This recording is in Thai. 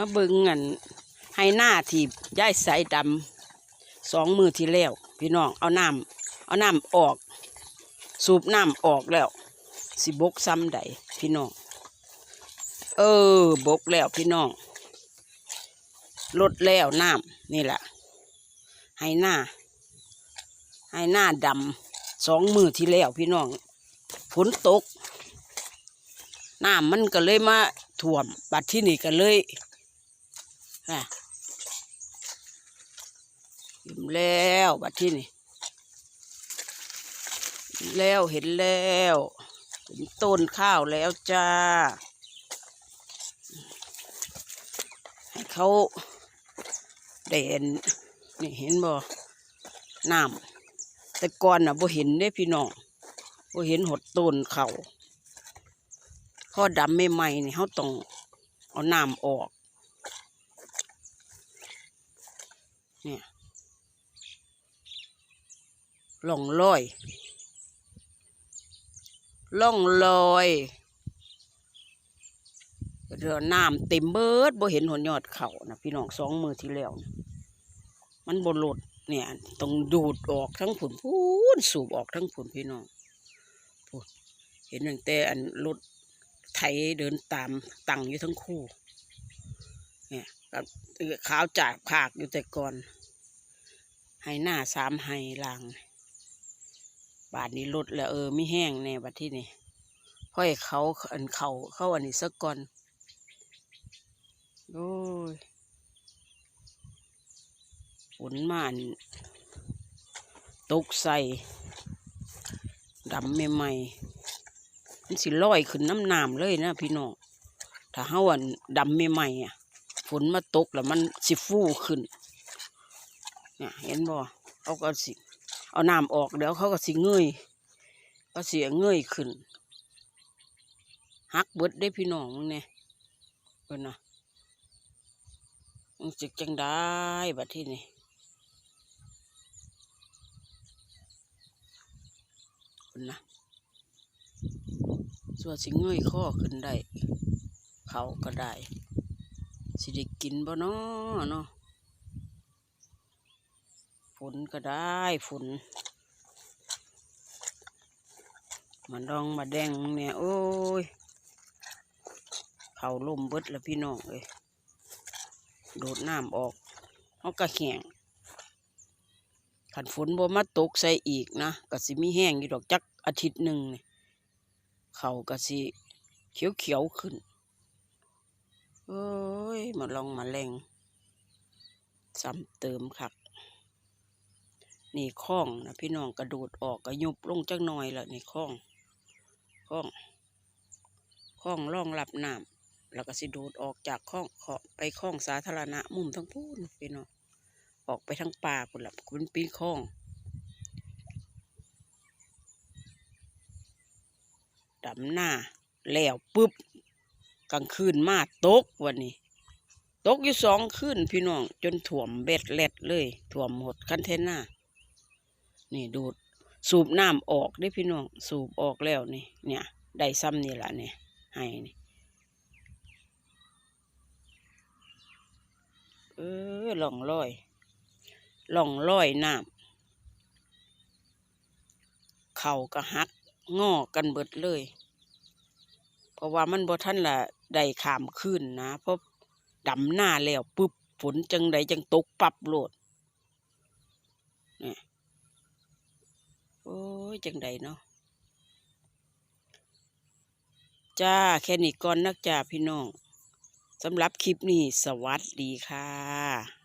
มาเบิ่งอันให้หน้าที่ย้ายสายดำสองมือที่แล้ว พี่น้องเอาน้ำเอาน้ำออก สูบน้ำออกแล้ว สิบกซ้ำใดพี่น้อง เออบกแล้วพี่น้องลดแล้วน้ำนี่แหละให้หน้าให้หน้าดำสองมือที่แล้วพี่น้องฝนตกน้ำมันก็เลยมาท่วม บัดที่นี่ก็เลย น่ะอิ่มแล้วบัดที่นี่แล้วเห็นแล้วถึงต้นข้าวแล้วจ้า ให้เขาเด่นนี่เห็นบ่น้ำแต่ก่อนน่ะบ่เห็นเด้พี่น้องบ่เห็นหดต้นเขาพอดำใหม่นี่เขาต้องเอาน้ำออก เนี่ยล่องลอยล่องลอยเรือน้ำเต็มเบิดบ่เห็นหัวยอดเขานะพี่น้องสองมือที่แล้วนะมันบนหลดเนี่ยต้องดูดออกทั้งผุนพูนสูบออกทั้งผุนพี่น้องพูนเห็นตั้งแต่อันรถไถเดินตามตังอยู่ทั้งคู่ เนี่ยขาวจากผากอยู่แต่ก่อน ให้หน้าสามให้ลาง บาทนี้ลดแล้วเออไม่แห้งแน่บัดที่นี่ค่อยเขาอันเขาเข้าอันนี้สักก่อนโอ้ยฝนมาอันตกใส่ดำใหม่ๆมันสิลอยขึ้นน้ำน้ำเลยนะพี่น้องถ้าเฮาอันดำใหม่ๆอะฝนมาตกแล้วมันสิฟูขึ้น เนี่ยเห็นบ่เขาก็สิ เอาน้ำออกเดี๋ยวเขาก็สิเงยก็เสียเงยขึ้นหักเบิดได้พี่น้องมึงเนี่ยเออนะมึงจะจังได้บัดที่นี่เอนนะส่วนสิเงยข้อขึ้นได้ เขาก็ได้ สิได้กินบ่เนาะเนาะ ฝนก็ได้ฝนมันดองมาแดงเนี่ยโอ้ยเขาล่มเบิดแล้วพี่น้องเอ้ยโดดน้ำออกเขาก็แห้งขันฝนบ่มาตกใส่อีกนะก็สิมีแห้งอยู่ดอกจักอาทิตย์หนึ่งเนี่ยเขาก็สิเขียวเขียวๆขึ้นเอ้ยมาลองมาแรงซ้ำเติมคัก นี่คล้องนะพี่น้องกระโดดออกกระยุบลงจักหน่อยแล้วนี่คล้องคล้องคล้องร่องรับน้ำแล้วก็สิโดดออกจากคล้องขอไปคล้องสาธารณะมุมทั้งพูนพี่น้องออกไปทางป่าพุ่นละเป็นปีคล้อง ดำหน้าแล้วปุ๊บกลางคืนมาตกวันนี้ตกอยู่สองคืนพี่น้อง จนถ่วมเบ็ดเล็ดเลย ถ่วมหมดคันเทนน่า นี่ดูดสูบน้ำออกได้พี่น้องสูบออกแล้วนี่ เนี่ยได้ซ้ำนี่แหละเนี่ยให้นี่เออหล่องลอยหล่องลอยน้ำเข่าก็หักงอกันเบิดเลย เพราะว่ามันบ่ทันละได้ขามขึ้นนะ เพราะดำหน้าแล้วปุ๊บฝนจังใดจังตกปับโลดเนี่ย โอ้ย จังใดเนาะจ้า แค่นี้ก่อนนักจ้าพี่น้องสำหรับคลิปนี้ สวัสดีค่ะ